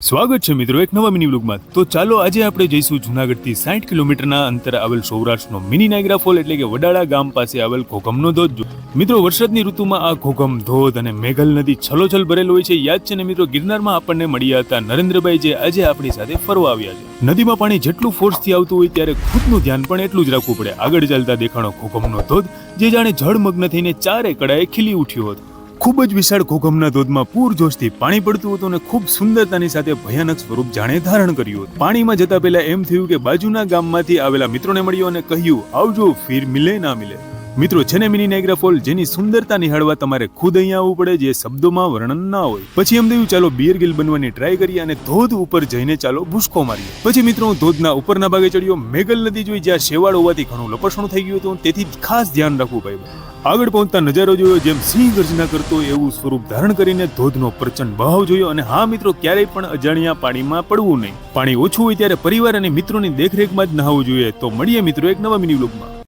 સ્વાગત છે મિત્રો એક નવા મિની વ્લોગમાં તો ચાલો આજે આપણે જઈશું જુનાગઢથી સાઠ કિલોમીટરના અંતરે આવેલ સૌરાષ્ટ્રનો મિની નાયગ્રા ફોલ એટલે કે વડાળા ગામ પાસે આવેલ ઘોઘમનો ધોધ. મિત્રો, વરસાદની ઋતુમાં આ ઘોઘમ, ધોધ અને મેઘલ નદી છલોછલ ભરેલ હોય છે. યાદ છે ને મિત્રો, ગિરનારમાં આપણને મળ્યા હતા નરેન્દ્રભાઈ જે આજે આપણી સાથે ફરવા આવ્યા છે. નદીમાં પાણી જેટલું ફોર્સથી આવતું હોય ત્યારે ખુદનું ધ્યાન પણ એટલું જ રાખવું પડે. આગળ ચાલતા દેખાણો ઘોઘમનો ધોધ, જે જાણે જળમગ્ન થઈને ચારે કડાએ ખીલી ઉઠ્યો હતો. ખૂબ જ વિશાળ ઘોઘમના ધોધમાં પૂરજોશથી પાણી પડતું હતું અને ખૂબ સુંદરતાની સાથે ભયાનક સ્વરૂપ જાણે ધારણ કર્યું હતું. પાણીમાં જતા પહેલા એમ થયું કે બાજુના ગામમાંથી આવેલા મિત્રોને મળ્યો અને કહ્યું, આવજો, ફીર મિલે ના મિલે. મિત્રો, છે ને મિની નાયગ્રા ફોલ, જેની સુંદરતા નિહાળવા તમારે ખુદ અહીંયા આવવું પડે જે શબ્દોમાં વર્ણન ના હોય. પછી એમ થયું, ચાલો બિયર ગિલ બનવાની ટ્રાય કરીએ અને ધોધ ઉપર જઈને ચાલો ભૂસકો મારીએ. પછી મિત્રો હું ધોધના ઉપરના ભાગે ચડ્યો મેઘલ નદી જોઈ, જ્યાં શેવાળ હોવાથી ઘણું લપસણું થઈ ગયું હતું તેથી ખાસ ધ્યાન રાખવું ભાઈ આગળ પહોંચતા નજારો જોયો, જેમ સિંહ ગર્જના કરતો એવું સ્વરૂપ ધારણ કરીને ધોધનો પ્રચંડ બહાવ જોયો અને હા મિત્રો, ક્યારેય પણ અજાણ્યા પાણીમાં પડવું નહીં. પાણી ઓછું હોય ત્યારે પરિવાર અને મિત્રોની દેખરેખમાં જ નહાવું જોઈએ. તો મળીએ મિત્રો એક નવા મિની વ્લોગમાં